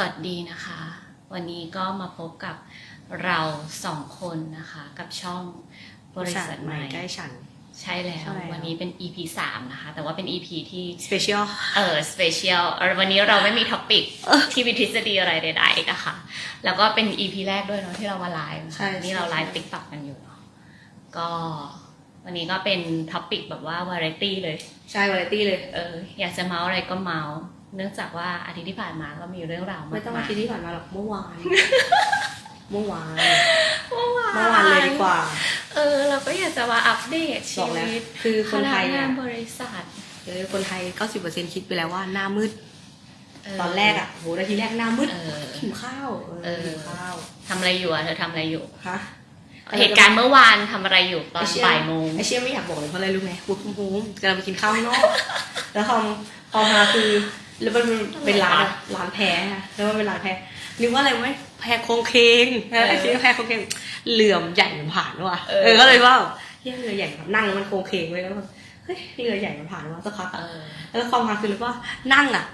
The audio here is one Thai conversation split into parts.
วัสดีนะคะ วันนี้ก็มาพบกับเราสองคนนะคะ กับช่องบริษัทใหม่ใกล้ฉัน ใช่แล้วใช่แล้ววันนี้เป็น EP สามนะคะ แต่ว่าเป็น EP ที่สเปเชียลเออสเปเชียลวันนี้เราไม่มีท็อปิกเออที่มีทฤษฎีอะไรใดๆนะคะ แล้วก็เป็น EP แรกด้วยเนาะที่เรามาไลฟ์ใช่นี่เราไลฟ์ใช่ติ๊กต็อกกันอยู่เนาะก็วันนี้ก็เป็นท็อปิกแบบว่าวาไรตี้เลย ใช่วาไรตี้เลยเอออยากจะเมาส์อะไรก็เมาส์ เนื่องจากว่าอาทิตย์ที่ผ่านมาก็มีเรื่องราวมากไม่ต้องมาอายทิตย์ที่ผ่านมาหรอกเมื่อวาน เมื่อวาน เมื่อวาน เมื่อวานเลยดีกว่า เออ เราก็อยากจะมาอัปเดตบชีอกแล้ววิตคือคนไทยพนักเนี่งายนบริษัทเออคนไทย 90%คิดไปแล้วว่าหน้ามืดเตอนแรกอะโหนาทีแรกหน้ามืดเออหิวข้าวเออหิวข้าวทำอะไรอยู่อะเธอทำอะไรอยู่ฮะเหตุการณ์เมื่อวานทำอะไรอยู่ตอนไเชี่บ่ายโมงไอเชี่ยไม่อยากบอกเลยเพราะอะไรรู้ไหมปุ๊บปุ๊บปุ๊บกำลังไปกินข้าวข้างนอก แล้วพอพอมาคือ แล้วมันเป็นร้านอะร้านแพ้อะแล้วมันเป็นร้านแพ้นึกว่าอะไรไหมแพรโครงเคงแล้วไอ้ที่แพรโครงเคงเหลื่อมใหญ่มันผ่านว่ะเออก็เลยว่าเฮ้ยเรือใหญ่มันนั่งแล้วมันโครงเคงไว้แล้วแบบเฮ้ยเรือใหญ่มันผ่านว่ะสักพักเออะอแล้วความมาคือเลยว่านั่งอะ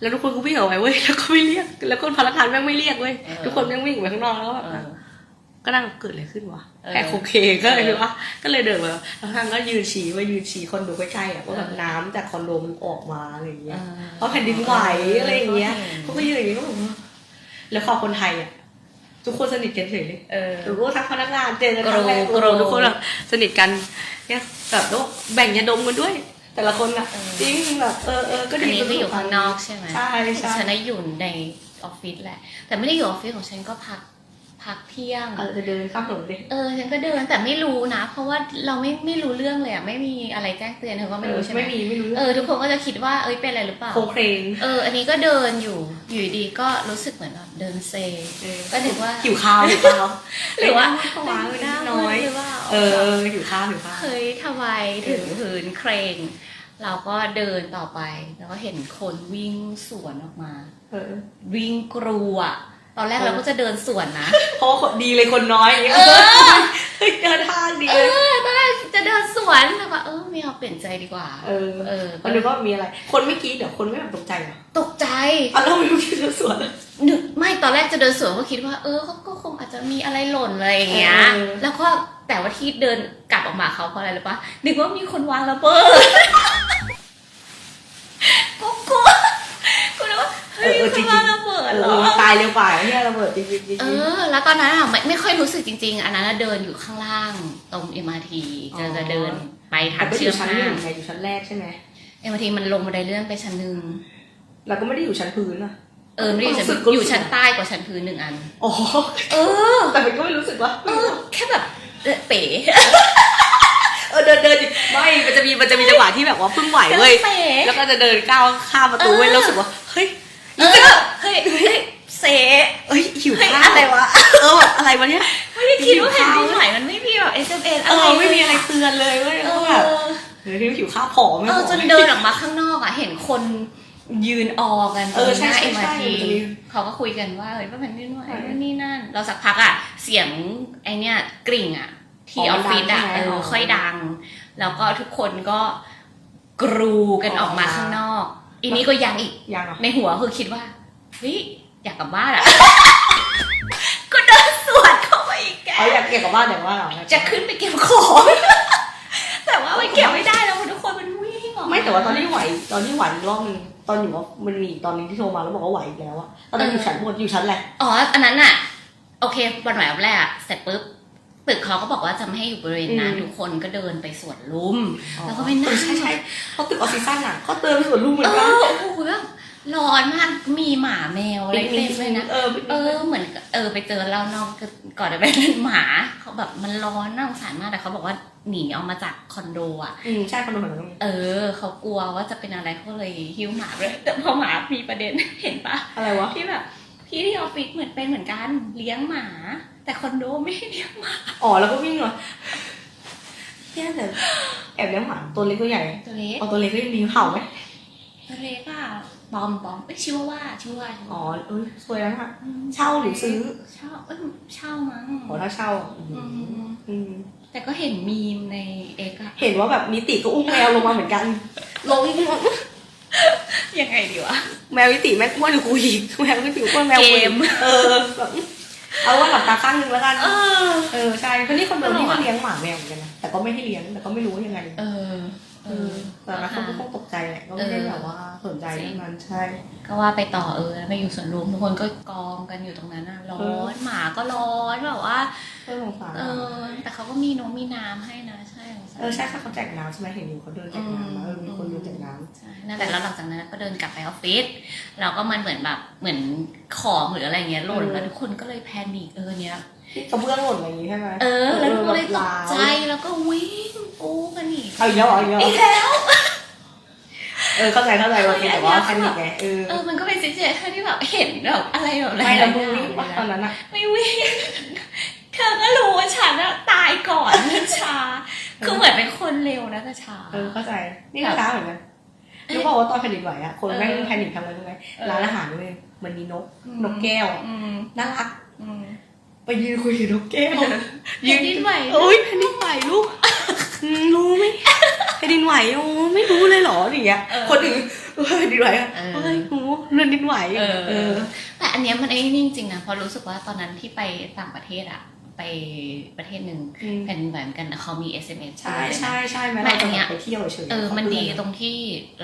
แล้วทุกคนก็วิ่งออกไปเว้ยแล้วก็ไม่เรียก แล้วคนพนักงานแม่งไม่เรียกเว้ยเออทุกคนแม่งวิ่งออกไปข้างนอกแล้วก็แบบเออ ก็นั่งเกิดอะไรขึ้นวะเออแพรโครงเคงก็เลยว่าก็เลยเดินมาแล้วทางก็ยืนชี้ว่ายืนชี้คอนโดใกล้ๆอะว่าแบบน้ำจากคอนโดมันออกมาอะไรอย่างเงี้ยเพราะแผ่นดินไหวอะไรอย่างเงี้ยเขาก็ยืนอย่างงี้ก็แบบว่าแล้วพอคนไทยอะทุกคนสนิทกันเฉยเลยเออหรือว่าทักพนักงานเจอกันครั้งแรกกรูทุกคนแบบสนิทกันเนี่ยแบบแล้วแบ่งยาดมกันด้วย แต่ละคนอะเออจริงแบบเออเออก็อันดีนี้ก็อยู่ข้างนอกใช่ไหมใช่ใช่ฉันได้อยู่ในออฟฟิศแหละ แต่ไม่ได้อยู่ออฟฟิศของฉันก็พัก พักเที่ยง เออจะเดินข้ามถนนดิเออฉันก็เดินแต่ไม่รู้นะ เพราะว่าเราไม่ไม่รู้เรื่องเลยอะไม่มีอะไรแจ้งเตือนเธอก็ไม่รู้ใช่ไหมไม่มีไม่รู้เออทุกคนก็จะคิดว่าเอ้ยเป็นอะไรหรือเปล่าโครงเครงเอออันนี้ก็เดินอยู่อยู่ดีก็รู้สึกเหมือนแบบเดินเซเออก็นึกว่าหิวข้าวหิวข้าวหรือว่าเข้ามาเลยหน้าน้อยหรือว่าเออหิวข้าวหิวข้าวเฮ้ยทำไมถึงหืนเครงเราก็เดินต่อไป แล้วก็เห็นคนวิ่งสวนออกมาเออวิ่งกรูอะ ตอนแรกเออเราก็จะเดินสวนนะ เพราะว่าคนดีเลยคนน้อยอย่างเงี้ยเฮ้ยเดินทางดีเอเลยอตอนแรกจะเดินสวนแต่ว่าเออไม่เอาเปลี่ยนใจดีกว่า เออเออมันนึกว่ามีอะไร คนไม่กรีดเดี๋ยวคนไม่แบบตกใจเหรอตกใจอะแล้วไม่รู้ที่เธอสวนนึกไม่ตอนแรกจะเดินสวนก็คิดว่า เออเขาก็คงอาจจะมีอะไรหล่นอะไรอย่างเงี้ยเออแล้วก็แต่ว่าที่เดินกลับออกมาเขาเพราะอะไรหรือปะนึกว่ามีคนวางระเบิด กูกลัวกู นึกว่าเฮ้ยคนวางระเบิดเหรอตายเร็วกว่าเนี่ยระเบิดจริงจริงจริงเออ แล้วตอนนั้นอะไม่ไม่ค่อยรู้สึกจริง ๆ อันนั้นอะเดินอยู่ข้างล่างตรง MRT จะจะเดินไปทางแต่ก็อเชื่อยู่มชั้นห้าหนึ่งงไงอยู่ชั้นแรกใช่ไหม MRT มันลงบันไดเลื่อนไปชั้นหนึ่งเราก็ไม่ได้อยู่ชั้นพื้นอะเออไม่ได้อยู่ชั้นรู้สึกรู้สึกอยู่ชั้นใต้กว่าชั้นพื้นหนึ่งอันอ๋อเออ แต่มันก็ไม่รู้สึกว่าเออแค่แบบเออเป๋เออเดินเดินไม่มันจะมีมันจะมีจังหวะที่แบบว่าเพิ่งไหวเว้ยเป๋แล้วก็จะเดินก้าวข้ามประตูเว้ยแล้วรู้สึกว่าเฮ้ย เออเฮ้ยเฮ้ยเซเอ้ยหิวข้าวอะไรวะ เออแบบอะไรวะเนี่ย ไม่ได้คิดว่าแผ่นดินไหวมันไม่มีแบบ SMS เออะไรอไม่มีอะไรเตือนเลยเว้ยเอแล้วอแบบเฮ้ยหิวข้าวผอมไม่เอออมจนเดินออกมาข้างนอกอะเห็นคนยืนออกันเออใช่ใช่เอ็มใช่ เขาก็คุยกันว่าเฮ้ยว่าแผ่นดินไหวนู่นนี่นั่น เราสักพักอะเสียงไอเนี้ยกริ่งอะ ที่ออฟฟิศอะเออค่อยดัง แล้วก็ทุกคนก็กรูกันออกมาข้างนอก อีนี้ก็ยังอีก ยังเหรอในหัวคือคิดว่าเฮ้ยอยากกลับบ้านอะ ก็เดินสวนเข้าไปอีกแก เอาอยากเกี่ยวกับบ้านแต่ว่าเหรอจะขึ้นไปเก็บของ แต่ว่ามันเก็บไม่ได้แล้วเพราะทุกคนมันวิ่งออกไม่แต่ว่าตอนที่ไหวตอนที่ไหวอีกรอบนึงตอนอยู่ว่ามันมีตอนนึงที่โทรมาแล้วบอกว่าไหวอีกแล้วอะตอนนั้นอยู่ชั้นบนอยู่ชั้นอะไรอ๋ออันนั้นน่ะ โอเควันไหววันแรกอะเสร็จปุ๊บ ตึกเขาก็บอกว่าจะไม่ให้อยู่บริเวณนั้นอืมทุกคนก็เดินไปสวนลุมแล้วก็ไปนั่งเออใช่ใช่เพราะตึกออฟฟิศสั้นอะก็เติมไปสวนลุมเหมืเออนกันอโอ้โหแบบร้อนมากมีหมาแมวอะไรเต็มเลยนะเออเออเหมือนเออไปเจอเรานอกก่อนจะไปเล่นหมาเขาแบบมันร้อนน่าสงสารมากแต่เขาบอกว่าหนีออกมาจากคอนโดอะอืมใช่คอนโดเหมือนกันเออเขากลัวว่าจะเป็นอะไรเขาเลยหิ้วหมาเลยแต่พอหมามีประเด็นเห็นปะอะไรวะที่แบบพี่ที่ออฟฟิศเหมือนเป็นเหมือนกันเลี้ยงหมา แต่คอนโดไม่ให้เลี้ยงหมาอ๋อแล้วก็วิ่งเหรอแค่แต่แอบเลี้ยงหมาตัวเล็กตัวใหญ่ตัวเล็กเอาตัวเล็กก็ยังดีเห่าไหมตัวเล็กอะบอมบอมเอ้ยชื่อว่าชื่อว่าชื่ออ๋อว่าเอ้ยสวยแล้วค่ะมเช่าหรือซื้อเช่าเอ้ยเช่ามั้งอ๋อถ้าเช่าอะอืมอืมอืมแต่ก็เห็นมีมในเอกอะเห็นว่าแบบนิติก็อุ้มแมวลงมาเหมือนกันลงยังไงดีวะแมววิติแม่งอ้วนหรือกูอีกแมววิติอ้วนแมวเกอ้วนมเออแบบ เอาว่าหลับตาข้างนึงแล้วกัน เออ เออใช่เพราะนี่คนเดิมตลที่กก็อะเลี้ยงหมาแมวเหมือนกันนะแต่ก็ไม่ให้เลี้ยงแต่ก็ไม่รู้ว่ายังไง เออเอเอออ แต่ละคนก็คงตกใจแหละก็ไม่ได้แบบว่าสนใจเรื่องนั้นใช่ ก็ว่าไปต่อเออแล้วไปอยู่สวนลุมทุกคนก็กองกันอยู่ตรงนั้นน่ะร้อนหมาก็ร้อนแบบว่าเออสงสารเออแต่เขาก็มีน้องมีน้ำให้นะใช่สงสารเออใช่ค่ะเขาแจกน้ำใช่ไหมเห็นอยู่เขาเดินแจกน้ำมาเออมีคนเดินแจกน้ำใช่นั่นแหละแล้วหลังจากนั้นก็เดินกลับไปออฟฟิศเราก็มันเหมือนแบบเหมือนของหรืออะไรเงี้ยหล่นเออแล้วทุกคนก็เลยแพนิคเออเนี้ยที่กระเบื้องหล่นอะไรอย่างงี้ใช่ไหมเออแล้วทุกคนเลยตแบบกใจแล้วก็วิ่ง ปูกันหนีเอาอีกแล้วเหรออีกแล้วเหรออีกแล้วเออเข้าใจเข้าใจว่าเป็นแบบว่าแพนิคไงเออเออมันก็เป็นซิเจชันที่แบบเห็นแบบอะไรแบบไม่หแล้ลาวยมึงๆวิ่งอย่างปะตอนนั้นอะไม่วิ่งเธอก็รู้ว่าฉันอะตายก่อนนะชาคือเหมือนเป็นคนเร็วนะแต่ชาเออเข้าใจนี่ก็ช้าเหมือนกันรู้ป่าวว่าตอนแผ่นดินไหวอะคนแม่งเออแพนิคทำอะไรรู้ไหมเออ ร้านอาหารเลยมันมีนกอืมนกแก้วอะอืมน่ารัก อืม ไปยืนคุยกับนกแก้วยืนดิ้นไหวโอ้ยแผ่นดินไหวลูกอืมรู้ไหมแผ่นดินไหวโอ้ไม่รู้เลยเหรออย่างเงี้ยคนอื่นเออแผ่นดินไหวอะเฮ้ยหนูแผ่นดินไหวเออเออแต่อันเนี้ยมันไอ้นี่จริงๆนะเพราะรู้สึกว่าตอนนั้นที่ไปต่างประเทศอะ ไปประเทศหนึ่งอืมแผ่นดินไหวเหมือนกันนะเขามี SMS ใช่ใช่ใช่แม้แต่เราอัจะนเนี้ยไปเที่ยวเฉยๆเออมันดีขาตรงที่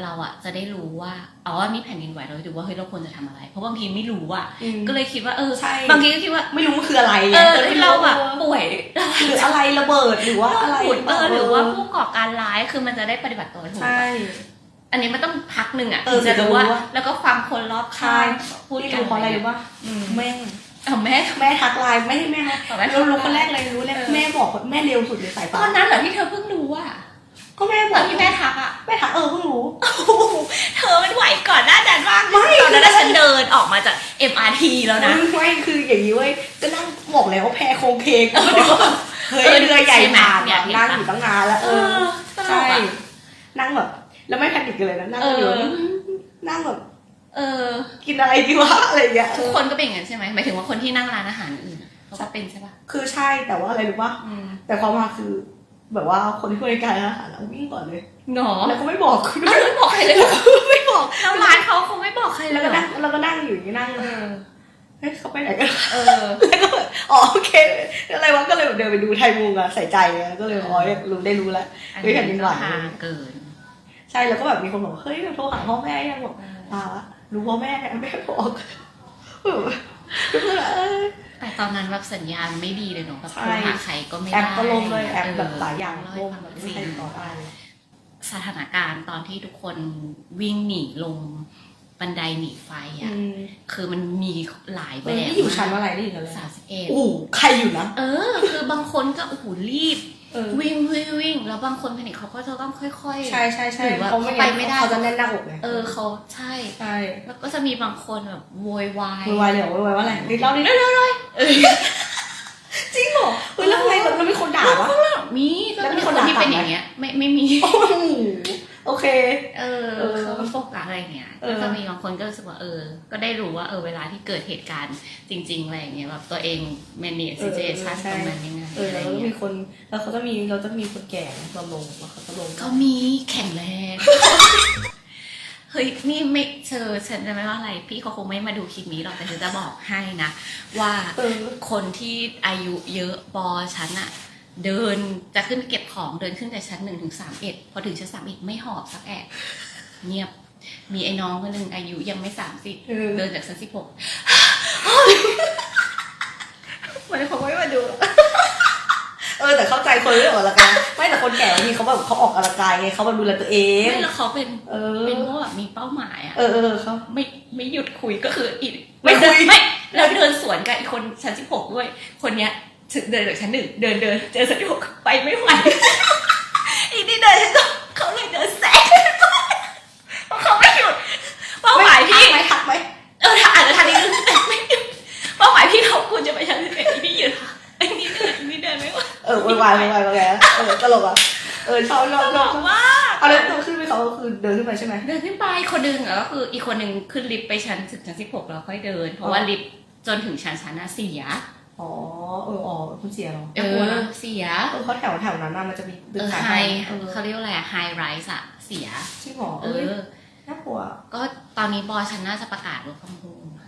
เราอะจะได้รู้ว่าอ๋อว่ามีแผ่นดินไหวเราจะดูว่าเฮ้ยเราควรจะทำอะไร เพราะบางทีไม่รู้อะอืมก็เลยคิดว่าเออใช่บางทีก็คิดว่าไม่รู้มันคืออะไรเออไงที่เราแบบป่วยหรืออะไรระเบิดหรือว่าอะไรขุดเออหรือว่าผู้ก่อการร้ายคือมันจะได้ปฏิบัติตัวถูกใช่อันนี้มันต้องพักหนึ่งอะเออถึงจะรู้ว่าถึงจะรู้ว่า แล้วก็ฟังคนรอบข้างใช่พูดที่กันรู้เพราะอะไรรู้ป่ะอืมแม่ เอาแม่แม่ทักไลน์ไม่ให้แม่นะเอาแม่เรารู้คนแรกเลยรู้เลยเออแม่บอกว่าแม่เร็วสุดในสายตฟ้าอนนั้นเหรอที่เธอเพิ่งรู้อะก็แม่บตออกนที่แม่ทักอะแม่ทักเออเพิ่งรู้ เธอมันไหวก่อนหน้านั้นมากไม่ ตอนนั้นนะฉันเดินออกมาจาก MRT แล้วนะ ไม่คืออย่างนี้เว้ยก็นั่งบอกแล้วว่าแพรโครงเคงก็ไม่ได้ว่าเฮ้ยเออเรือใหญ่ใช่ไหมผ่านเนี่แบยบเห็นนั่งปะอยู่ตั้งนานแล้วเอเอออตลใช่กอะ นั่งแบบ แล้วไม่แพนิคกันเลยนะ นั่งอยู่เออนั่งแบบ เออ กินอะไรดีวะอะไรอย่างเงี้ยทุกคนก็เป็นอย่างนั้นใช่ไหมหมายถึงว่าคนที่นั่งร้านอาหารอื่นอะเขาก็เป็นใช่ปะคือใช่แต่ว่าอะไรรู้ป่ะอืมแต่ความมาคือ แบบว่าคนที่บริการร้านอาหารอะวิ่งก่อนเลยหนอแล้วก็ไม่บอกคุณด้วยไม่บอกใครเลยเหรอไม่บอกแล้วร้านเขาคงไม่บอกใครเลแล้วยก็เหรอนั่งแล้วก็นั่งอยู่อย่างนี้นั่งเออ เฮ้ยเขาไปไหนกันเออ แล้วก็แบบอ๋อโอเค อะไรวะก็เลยแบบเดินไปดูไทยมุงอะใส่ใจไงก็เลยอ๋อรู้ได้รู้แล้ว อันเฮ้ยแผ่นดินี้นไหวก็ฮาเกินใช่แล้วก็แบบมีคนบอกเฮ้ยโทรหาพ่อแม่ยังบอกเออ อ่ารู้พ่อแม่แม่บอกก็คือแบบเออ แต่ตอนนั้นแบบสัญญาณไม่ดีเลยเนาะแบบใช่โทรหาใครก็ไม่แอได้ปก็ล่มเลยแอปแบบเหลายอย่างเล่ล่มให้ฟังแบบจไม่ริงใช่ต่อได้สถานการณ์ตอนที่ทุกคนวิ่งหนีลงบันไดหนีไฟอือะมคือมันมีหลายเอแบอบนี่อยู่ชั้นอะไรนี่อยู่ชั้นอะไรสามสิบเอ็ดโอ้โหใครอยู่นะ เออ คือบางคนก็โอ้โหรีบเออ วิ่งวิ่งวิ่งแล้วบางคนแพนิคเขาก็จะต้องค่อยใช่ใช่ใช่หรือว่าเขาไม่เขาไปไม่ได้เขาจะแน่นหน้าอกไงๆเออเขาใช่ใช่แล้วก็จะมีบางคนแบบโวยวายโวยวายเลยเหรอโวยวายว่าอะไรเล่าดิเร็วๆเลยจริงเหรอเฮ้ยแล้วทำไมเราไม่คนด่าวะมีก็แล้วมีมีคคนนด่าที่เป็นกลับไหมอย่างเงี้ย ไม่ไม่มี โอ้โหโอเค เออเออเขาก็โฟกัสอะไรอย่างเงี้ยเออก็จะมีบางคนก็รู้สึกว่าเออ ก็ได้รู้ว่าเออเวลาที่เกิดเหตุการณ์จริงๆอะไรอย่างเงี้ยแบบตัวเอง manage situation ตรงนั้นยังไงเอออะไรแล้วก็เงี้มียคนแล้วเขาจะมีเราจะมีคนแก่เราลงแล้วเขาจะลงก็มีแข็งแรงเฮ้ยนี่ไม่เธอฉันจะไม่ว่าอะไร พี่เขาคงไม่มาดูคลิปนี้หรอกแต่ฉันจะบอกให้นะ ว่าเออคนที่อายุเยอะปอชั้นอะ เดินจะขึ้นไปเก็บของเดินขึ้นแต่ชั้นหนึ่งถึงสามเอ็ดพอถึงชั้นสามเอ็ดไม่หอบสักแอะเงียบ มีไอ้น้องคนหนึ่งอายุยังไม่สามสิบเออ เดินจากชั้นสิบหกมันคงไม่มาดูหรอกเออแต่เข้าใจคนเรื่องออกกำลังกายไม่แต่คนแก่บางทีเขาแบบเขาออกกำลังกายไงเขาแบบดูแลตัวเอง ไม่แล้วเขาเป็นเออ เป็นพวกแบบมีเป้าหมายอะเออเออเขา ไม่ไม่หยุดคุยก็คืออีกไม่คุย ไม่แล้วเดินสวนกับอีกคนชั้นสิบหกด้วย คนเนี้ยถึง เดินจากชั้นหนึ่งเดินเดินเจอสิบหกไปไม่ไหวอีนี่เดินชั้นเขาเลยเดินแซงเพราะเขาไม่หยุดเป้าหมายพี่ไม่ทักไหมเออถ้าอาจจะทันนิดนึงแต่ไม่หยุดเป้าหมายพี่เขาคุณจะไปชั้นสิบเอ็ดอีนี่หยุดไอ้นี่เดินอีนี่เดินไม่ไหวเออวายวายวายวายเออตลกอะเออชอบชอบตชลอบกมากเอาแล้วขึ้นไปเขาก็คือเดินขึ้นไปใช่ไหมเดินขึ้นไปคนหนึ่งอะก็คืออีกคนหนึ่งขึ้นลิฟต์ไปชั้นถึงชั้นสิบหกแล้วค่อยเดิน เพราะว่าลิฟต์จนถึงชั้นชั้นน่ะเสีย อ๋อเอออ๋อคุณเสียเหรอเอน่ากลัวอนะเสียเออเขาแถวแถวนั้นน่ะมันจะมีตึเอกอขายไฮของเออเขาเรียกว่าอะไรอะไฮไรส์อะเสียจริงเหรอเอเอ้ยอน่ากลัวก็ตอนนี้บอฉันน่าจะประกาศ work from home นะ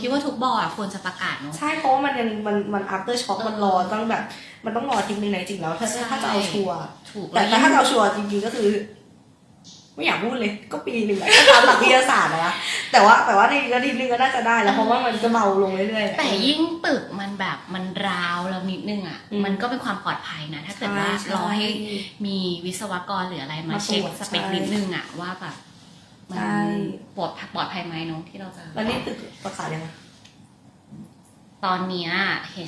คิดว่าทุกบอร์ดควรจะประกาศเนาะใช่เพราะว่ามันยังมันมัน after shock เออมันรอต้องแบบ มันต้องรอทิ้งหนึ่งในจริงแล้ว ถ้าใช่ถ้าจะเอาชัวร์ถูกแต่แล้วแต่ถ้าจะเอาชัวร์จริงๆก็คือ ไม่อยากพูดเลยก็ปีหนึ่งอะก็ตามหลักวิทยาศาสตร์นะแต่ว่าแต่ว่าในระดับหนึงก็น่าจะได้แล้วเพราะว่ามันจะเบาลงเรื่อยๆแต่ยิ่งตึกมันแบบมันร้าวแล้วนิดนึงอะอืมมันก็เป็นความปลอดภัยนะ ถ้าเกิดว่าใช่รอให้มีวิศวกรหรืออะไรมามาตรวจเช็คสเปคใช่นิดนึงอะว่าแบบมัใช่ปลอดปลอดภัยไหมเนาะที่เราจะแล้วนี่ตึกประกาศยังไง ตอนเนี้ย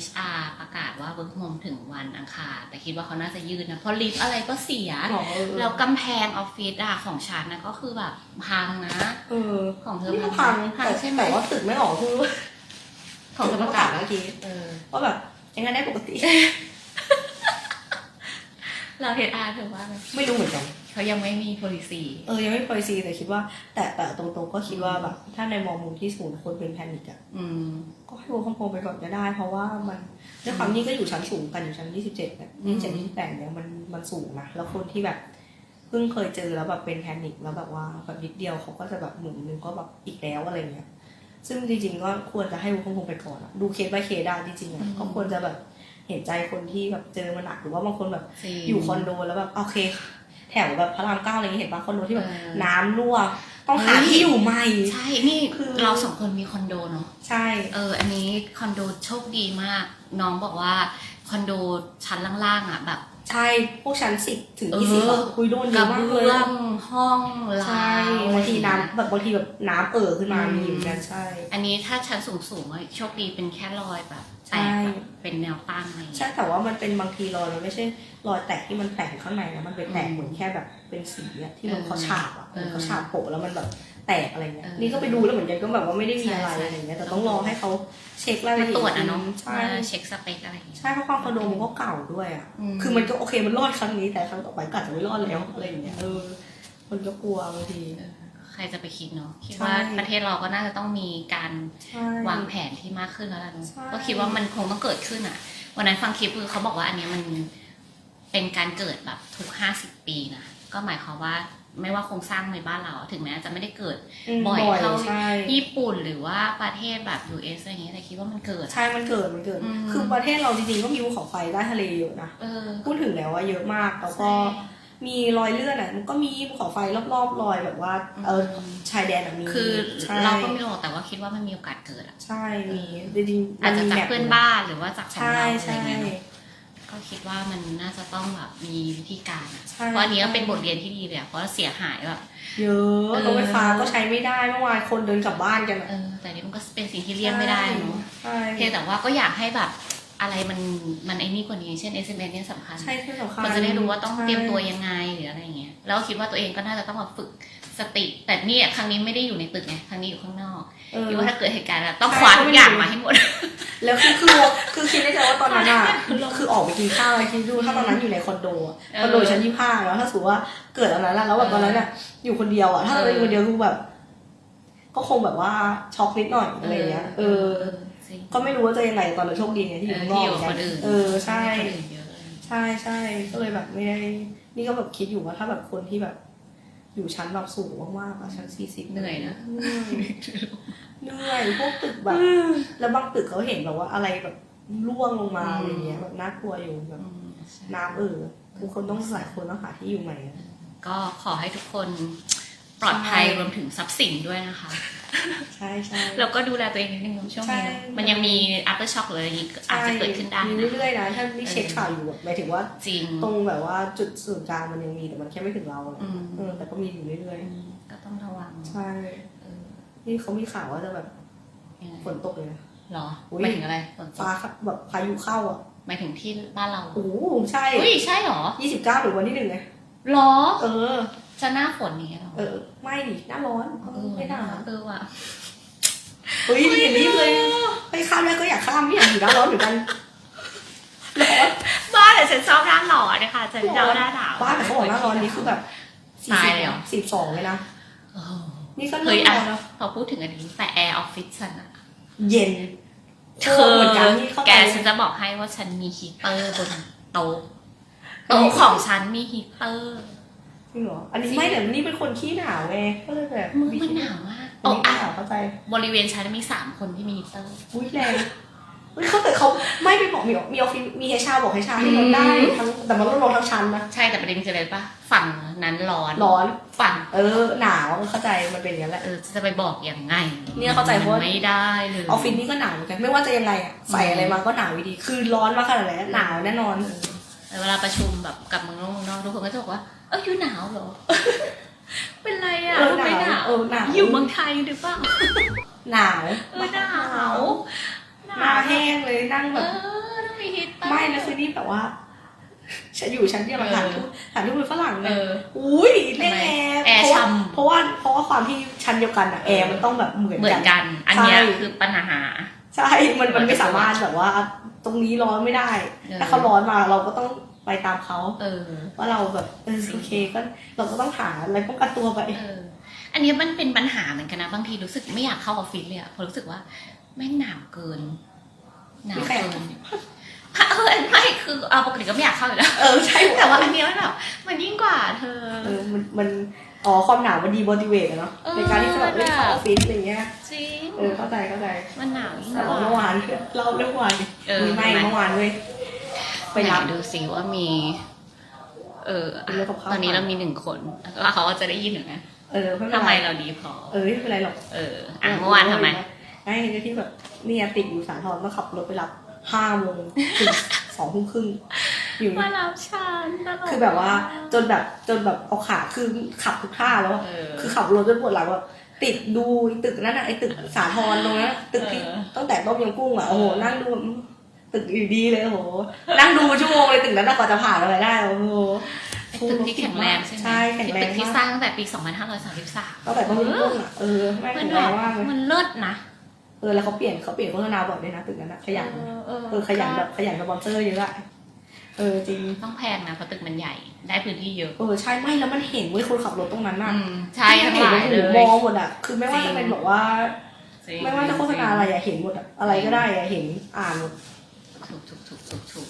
HR ประกาศว่า work from home ถึงวันอังคารแต่คิดว่าเขาน่าจะยืดนะ เพราะลิฟต์อะไรก็เสียอ๋อเออแล้วกำแพงออฟฟิศอะของฉันนะก็คือแบบพังนะเออของเธอนี่ก็พังพังแต่ใช่ไหมแต่ว่าตึกไม่ออกคือของเธอประกาศเมื่อกี้เออว่าแบบยังไงได้ปกติ เรา HR เธอว่าไหมไม่รู้เหมือนกัน เขายังไม่มี policy เออยังไม่ policy แต่คิดว่า แต่แต่ตรงๆก็คิดว่าแบบถ้าในมองมุมที่ศูนย์คนเป็นแพนิคอะอืม ก็ให้ work from home ไปก่อนก็ได้ เพราะว่ามันด้วยความนี่ก็อยู่ชั้นสูงกันอยู่ชั้น27เนี่ยอืม27 28เนี่ยมันมันสูงนะแล้วคนที่แบบเพิ่งเคยเจอแล้วแบบเป็นแพนิคแล้วแบบว่าแบบนิดเดียวเขาก็จะแบบเหมือนนึงก็แบบอีกแล้วอะไรเงี้ยซึ่งจริงๆก็ควรจะให้ work from home ไปก่อนอะดูเคส by เคสได้จริงๆอะก็ควรจะแบบเห็นใจคนที่แบบเจอมาหนักหรือว่าบางคนแบบจริงอยู่คอนโดแล้วแบบโอเคแถ วแบบพระรามเก้าอะไรอย่างเงี้ยเห็นปะคอนโดที่แบบเออน้ำรั่ว ต้องหาเฮ้ยที่อยู่ใหม่ ใช่ นี่คือเราสองคนมีคอนโดเนาะ ใช่ เออ อันนี้คอนโดโชคดีมาก น้องบอกว่าคอนโดชั้นล่างๆอะแบบใช่พวกชั้นสิบถึงเออยี่สิบอะคุยโดนเยกระอะมากเลเบื้ยองห้องลาใช่วบางทีน้ำแบบบางทีแบบน้ำเอ่อขึ้นมาอืมมีเหมือนกันใช่ อันนี้ถ้าชั้นสูงๆอะโชคดีเป็นแค่รอยแบบ แตใช่กแบบเป็นแนวตั้งอะไรอย่างใช่เงี้ยแต่ว่ามันเป็นบางทีรอยมันไม่ใช่รอยแตกที่มันแตกอยู่ข้างในนะมันเป็นแตกอืมเหมือนแค่แบบเป็นสีอะที่มันเออเขาฉาบอะเออเขาฉาบโปะแล้วมันแบบแตกอะไรเงี้ยเออนี่ก็ไปดูแล้วเหมือนกันก็แบบว่าไม่ได้มีอะไรใช่ใช่อะไรเงี้ยแต่ต้องรอให้เขาเช็ครายมาละเอียดตรวจอะเนาะใช่ มาเช็คสเปคอะไรอย่างเงี้ยใช่เพราะความคอนโดมันก็เก่าด้วยอะอืมคือมันก็โอเคมันรอดครั้งนี้แต่ครั้งต่อไปก็อาจจะไม่รอดแล้วอะไรอย่างเงี้ยเออมันก็กลัวบางที เออใครจะไปคิดเนาะคิดใช่ว่าประเทศเราก็น่าจะต้องมีการใช่ วางแผนที่มากขึ้นแล้วล่ะเนอะใช่ ก็คิดว่ามันคงต้องเกิดขึ้นอะ วันนั้นฟังคลิปคือเขาบอกว่าอันเนี้ยมันเป็นการเกิดแบบทุกห้าสิบปีนะก็หมายความว่าไม่ว่าโครงสร้างในบ้านเราอะถึงแม้จะไม่ได้เกิด มบ่อยเท่าใช่ ญี่ปุ่นหรือว่าประเทศแบบ US อะไรอย่างเงี้ยแต่คิดว่ามันเกิด ใช่ มันเกิด มันเกิด อืม คือประเทศเราจริงๆก็มีภูเขาไฟใต้ทะเลเยอะนะ เออพูดถึงแล้วว่าเยอะมาก แล้วก็ มีรอยเลื่อนอะมันก็มีภูเขาไฟรอบๆรอยแบบว่าเออชายแดนอะมีคือใช่เราก็ไม่รู้หรอกแต่ว่าคิดว่ามันมีโอกาสเกิดอะใช่มีจริงๆอาจจะมัจากมีแมปเพื่อนบ้านหรือว่าจากของใช่เราอะไรใช่เงี้ยเนอะก็คิดว่ามันน่าจะต้องแบบมีวิธีการอะใช่เพราะอันนี้ก็เป็นบทเรียนที่ดีเลยอะเพราะเสียหายแบบเยอะรถไฟฟ้าก็ใช้ไม่ได้เมื่อวานคนเดินกลับบ้านกันอะเออแต่นี่มันก็เป็นสิ่งที่เลี่ยงไม่ได้เนาะใช่เพียงแต่ว่าก็อยากให้แบบ อะไรมันมันไอ้นี่กว่านี้ เช่น SMS เนี่ยสำคัญใช่ที่สำคัญคนจะได้รู้ว่าต้องใช่เตรียมตัวยังไงหรืออะไรอย่างเงี้ยแล้วคิดว่าตัวเองก็น่าจะต้องมาฝึกสติ แต่นี่อะครั้งนี้ไม่ได้อยู่ในตึกไงครั้งนี้อยู่ข้างนอกเออคิดว่าถ้าเกิดเหตุการณ์อะต้องใช่คว้าทุกอย่างก็ไม่รู้มาให้หมด แล้วคือคือคือคิดในใจว่าตอนนั้นอะคือออกไปกินข้าวไอ้คิดดูถ้าตอนนั้นอยู่ในคอนโดอะเออคอนโดชั้นยี่ห้าแล้วถ้าสมมติว่าเกิดอะไรแล้วแล้วแบบตอนนั้นอะอยู่คนเดียวอะถ้าเราอยู่คนเดียวคือแบบ ก็คงแบบว่าช็อกนิดหน่อยอะไรเงี้ยเออจริง ก็ไม่รู้ว่าจะยังไงตอนนั้นโชคดีไงที่อยู่ข้างนอกที่อยู่กับคนอื่นเออใช่คนอื่นเยอะเลยใช่ใช่ก็เลยแบบไม่ได้ นี่ก็แบบคิดอยู่ว่าถ้าแบบคนที่แบบ อยู่ชั้นแบบสูงมากๆอะชั้นสี่สิบเหนื่อยนะเหนื่อยพวกตึกแบบ แล้วบางตึกเขาเห็นแบบว่าอะไรแบบร่วงลงมาอืมอะไรเงี้ยแบบน่ากลัวอยู่แบบอืมใช่น้ำเออคือคนต้องหลายคนต้องหาที่อยู่ใหม่อะก็ขอให้ทุกคน ปลอดภัยใช่รวมถึงทรัพย์สินด้วยนะคะ ใช่ใช่แล้วก็ดูแลตัวเองนิดนึงในช่วงนี้ใช่นะมันยังมี after shock หรืออะไรอย่างงี้อาจจะเกิดขึ้นได้มีนะเรื่อยๆนะถ้านี่เช็คข่าวอยู่อะหมายถึงว่าจริงตรงแบบว่าจุดศูนย์กลางมันยังมีแต่มันแค่ไม่ถึงเราอะอืมเออแต่ก็มีอยู่เรื่อยอืมก็ต้องระวังๆใช่เออนี่เขามีข่าวว่าจะแบบยังไงฝนตกเลยนะหรออุ๊ยหมายถึงอะไรฝนตกฟ้าแบบพายุเข้าอะหมายถึงที่บ้านเราโอ้โหใช่อุ้ยใช่หรอยี่สิบเก้าหรือวันที่หนึ่งไงหรอ เออ จะหน้าฝนนี้ยหรอเออ ไม่ดิหน้าร้อนเอเอออไม่หนาวเออว่ะเฮ้ยอย่างนี้เลยไปข้ามได้ก็อยากข้ามไม่อยากอยู่หน้าร้อนเหมือนกันร้อนบ้านแต่ฉันชอบหน้าหล่อนะคะฉันชอบหน้าหนาวบ้านแต่เขาบอกหน้าร้อนนี่คือแบบตายเลยเหรอสิบสองเลยนะโอ้โหนี่ก็เฮ้ยร้อะอนแล้วพอพูดถึงอันนี้แต่แอร์ออฟฟิศฉันอะเย็นเธโคตรอเหมือนกันนี่เข้าแกใจฉันจะบอกให้ว่าฉันมีฮีตเตอร์บนโต๊ะโต๊ะของฉันมีฮีตเตอร์จจ ริงเหรอ อันนี้ไม่แต่นี่เป็นคนขี้หนาวไงก็เลยแบบมึงมันหนาวมากอันโอ้นี้ไม่อะหนาวเข้าใจ บริเวณชั้นมีสามคนที่มีฮีตเตอร์อุ้ยแรงเฮ้ยเขาแต่เขาไม่ไปบอกมีมีออฟฟิศมีเฮชาบอกเฮชาให้ลดได้อืมทั้งแต่มันต้องลดทั้งชั้นนะใช่แต่ประเด็นคืออะไรปะฝั่งนั้นร้อนร้อนฝั่งเออหนาวเข้าใจมันเป็นอย่างนั้นแหละเออจะไปบอกยังไง เนี่ยเข้าใจเพราะว่าไม่ได้เลยออฟฟิศนี่ก็หนาวเหมือนกันไม่ว่าจะยังไงอะใส่อะไรมาก็หนาวอยู่ดีคือร้อนมากขนาดไหนอะหนาวแน่นอนแต่เวลาประชุมแบบกับเมืองนอกเมืองนอกทุกคนก็จะบอกว่า เอออยู่หนาวเหรอ เป็นไรอะเออทำไมหนาวเออหนาว อยู่เมืองไทยหรือเปล่าหนาวเออหนาวหน้าแห้งเลยนั่งเอแบบอต้องมีฮีตเตอร์ไม่นะคือนี่แบบว่าฉันอยู่ชั้นเดียวกับเออ ฐานทุกฐานทุกคนฝรั่งเอเลยอ อุ้ยเล่นแอร์แอร์เพราะว่าช่ำ เพราะว่าเพราะว่าความที่ชั้นเดียวกันอะแอร์มันต้องแบบเหมือนเหมือกันน กัน อันเนี้ยใช่คือปัญหา ใช่ มันมันไม่สามารถแบบว่า ตรงนี้ร้อนไม่ได้เออถ้าเขาร้อนมาเราก็ต้องไปตามเขาเออ ว่าเราแบบเออโอเคก็เราก็ต้องหาอะไรป้องกันตัวไปเออ อันเนี้ยมันเป็นปัญหาเหมือนกันนะบางทีรู้สึกไม่อยากเข้าออฟฟิศเลยอะเพราะรู้สึกว่าแม่งหนาวเกินหนาวมีใครเกินเออไม่คือเอาปกติก็ไม่อยากเข้าอยู่แล้วเออใช่แต่ว่าอันเนี้ยมันแบบมันยิ่งกว่าเธอเออมันมัน อ๋อความหนาวมันดีโมดิเวตอะเนาะเออในการที่จะแบบเอ้ยเข้าแบบออฟฟิศอะไรเงี้ยจริงเออเข้าใจเข้าใจมันหนาวยิ่งแต่กว่าเมื่อวานเราเรื่องวานเออมีไม่ทำไมเมื่อวานเว้ยไปรับหนดูสิว่ามี เออเป็นเรื่องกับข้าวตอนนี้เรามีหนึ่งคนว่าเขาจะได้ยินหรือไงเออไม่เป็นทำไมไรเราดีพอ เออไม่เป็นไรหรอกเอออะเมื่อวานทำไมไอ้ที่แบบเนี่ยติดอยู่สาทรต้องขับรถไปรับห้าโมงถึงสองทุ่มครึ่ง อยู่มารับฉันตลกคือแบบว่าจนแบบจนแบบเอาขาคือขับทุกท่าแล้วอะเออคือขับรถจนปวดหลังแบบติดดูตึกนั่นน่ะไอ้ตึกสาทรตรงนั้นอะตึกที่เออตั้งแต่ต้มยำกุ้งอะโอ้โหนั่งดูแบบตึกอยู่ดีเลยโอ้โหนั่งดูชั่วโมงเลยตึกนั้นน่ะกว่าจะผ่านอะไรได้โอ้โหไอ้ตึกที่แข็งแรงใช่ไหมใช่แข็งแรงตึกที่มากสร้างตั้งแต่ปี 2533ตั้งแต่ต้มยำกุ้งอะเออแม่งมัแข็นงแบแรงบมากเลยมันเลิศนะเออแล้วเขาเปลี่ยนเขาเปลี่ยนโฆษณาบ่อยด้วยนะตึกนั้นนะขยันเออเออเออขยันแบบขยันสปอนเซอร์เยอะอะ เออจริงต้องแพงนะเพราะตึกมันใหญ่ได้พื้นที่เยอะ เออใช่ไม่แล้วมันเห็นเว้ยคนขับรถตรงนั้นน่ะอืมใช่ทั้งเห็หนลายเลมยองหมดอะคือไม่ว่าจะเป็นแบบว่าจริงไม่ว่าจะโฆษณาอะไรอะเห็นหมดอะอะไรก็ได้อะเห็นอ่านหมดถูกถูกถูกถูกถูก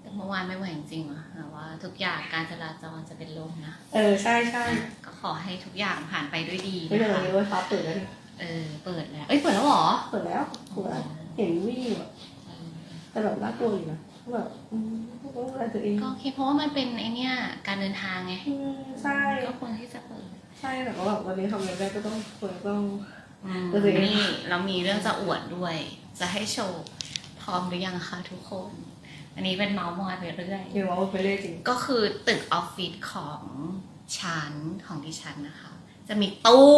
แต่เมื่อวานไม่ไหวจริงๆว่ะแบบว่า ทุกอย่างการจราจรจะเป็นลมนะเออใช่ใช่ก็ขอให้ทุกอย่างผ่านไปด้วยดีไม่นะเป็นไรคะเว้ยฟ้าเปิดแล้วนี่เออเปิดแล้วเอ้ยเปิดแล้วเหรอเปิดแล้วเปิดแล้วเห็นวิ่งอยู่อะแต่แบบน่ากลัวอยู่นะ แบบอืมไม่รู้อะไรตัวเองก็โอเคเพราะว่ามันเป็นไอเนี้ยการเดินทางไงอืมใช่ก็ควรที่จะเปิดใช่แต่ก็แบบวันนี้ทำอะไรได้ก็ต้องควรต้อง อืมเออนี่เรามีเรื่องจะอวดด้วย จะให้โชว์พร้อมหรือยังคะทุกคน อันนี้เป็นเมาส์มอยไปเรื่อย เดี๋ยวว่าไปเรื่อยจริงก็คือตึกออฟฟิศของชั้นของดิฉันนะคะ จะมีตู้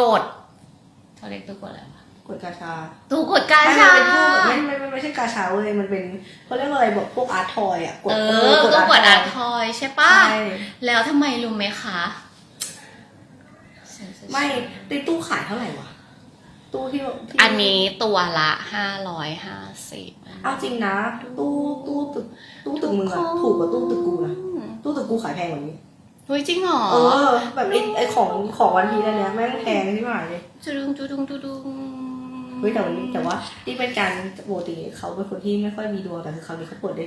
กดเขาเรียกตู้กดอะไรวะก ดกาชาตู้กดกาไม่ชามันเป็นพวกแบบไม่ไม่ไม่ไม่ใช่กาชาเว้ยมันเป็นเขาเรียกว่าอะไรแบบพวกอาร์ตทอยอะกดเออตู้กดอาร์ทอยใช่ปะใช่แล้วทำไมรู้ไหมคะไม่ตีตู้ขายเท่าไหร่วะตู้ที่ที่อันนี้ตัวละห้าร้อยห้าสิบเอาจริงนะ ตู้ตู้ตึกตู้ตึกมึงอะถูกกว่าตู้ตึกกูนะตู้ตึกกูขายแพงกว่านี้เฮ้ยจริงเหรอเออแบบไอ้ไอ้ของของวันพีนั่นเนี้ยแม่งแพงที่หมายเลยจุดุงจุดุงจุดุง เฮ้ยแต่วันนี้แต่ว่าที่เป็นการปกติเขาเป็นคนที่ไม่ค่อยมีดวงแต่คือคราวนี้เขาเปิดได้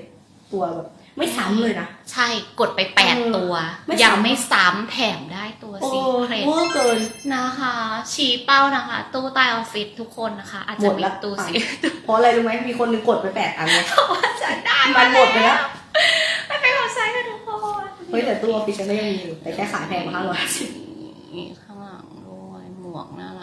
ตัวแบบไม่ซ้ำเลยนะ ใช่กดไปแปดเออตัว ไม่ซ้ำ ยังไม่ซ้ำแถมได้ตัวโอ้ซีเครตเวอร์เกิน นะคะ ชี้เป้านะคะ ตู้ใต้ออฟฟิศทุกคนนะคะ อาจหจะมดมีละตู้ไปซี เพราะอะไรรู้ไหมมีคนหนึงกดไปแปดอันเนี่ยว่าจะได้มันหมดไปแล้วไม่เป็นของใช้กันทุกคนเฮ้ยแต่ตู้ออฟฟิศฉันก็ยังมีอยู่แต่แค่ขายแพงกว่าห้าร้อยมีข้างหลังด้วยหมวกน่ารักมาก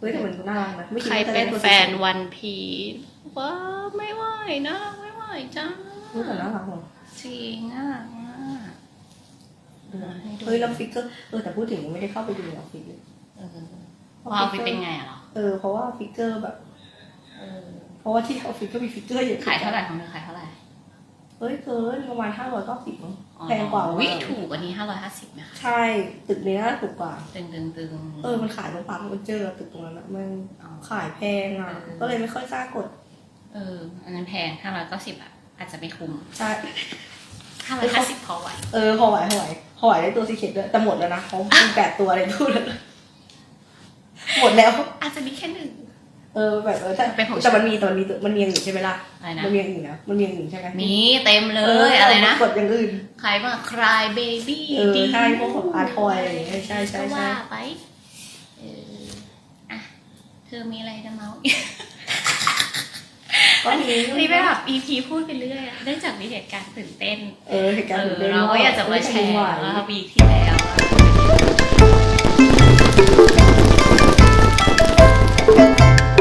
เฮ้ยแต่มันน่ารักนะไม่ดใครว่าจะเป็ได้นตัวแฟนวันพีชว้าไม่ไหวนะ ไม่ไหวจ้าเฮ้ยแต่น่ารักว่ะจริงน่ารักมากเฮ้ยแล้วฟิกเกอร์เออแต่พูดถึงยังไม่ได้เข้าไปดูในออฟฟิศเลยเออว่าเอาไปเป็นไงอะเหรอเออเพราะว่าฟิกเกอร์แบบเออเพราะว่าที่ออฟฟิศก็มีฟิกเกอร์เยอะขายเท่าไหร่ของเธอขายเท่าไหร่ เฮ้ยเกินประมาณห้าร้อยเก้าสิบมั้งแพงกว่าวิถูกอันนี้ห้าร้อยห้าสิบไหมคะใช่ ตึกนี้น่าถูกกว่า ตึงตึงตึงเออมันขายตรงปั๊มมันเจอตึกตรงนั้นอะมันอ๋อขายแพงอะเออก็เลยไม่ค่อยกล้ากด เออ อันนั้นแพงห้าร้อยเก้าสิบอะอาจจะไม่คุ้มใช่ห้าร้อยห้าสิบพอไหวเออพอไหวพอไหวพอไหวได้ตัวซีเคทด้วยแต่หมดแล้วนะเขามีแปดตัวอะไรพูดแล้วหมดแล้ว อาจจะมีแค่หนึ่ง เออแบบเออแต่เป็นของแต่มันมีแต่มันมีมันมีอย่างอื่นใช่ไหมล่ะอะไรนะ มันมีอย่างอื่นนะมันมีอย่างอื่นใช่ไหมมีเต็มเลยอะไรนะ กดอย่างอื่นใครบ้าง cry baby เออใช่พวกแบบอาร์ทอยอะไรอย่างเงี้ยใช่ใช่ก็ใช่ ว่าไปเอออะเธอมีอะไรจะเมาอีกก็มีนี่เป็นแบบ EP พูดไปเรื่อยอะเนื่องจากมีเหตุการณ์ตื่นเต้น เออเหตุการณ์เอตื่อนต้นเราก็อยากจะมาแชร์ไหวว่าวีคที่แล้วอะ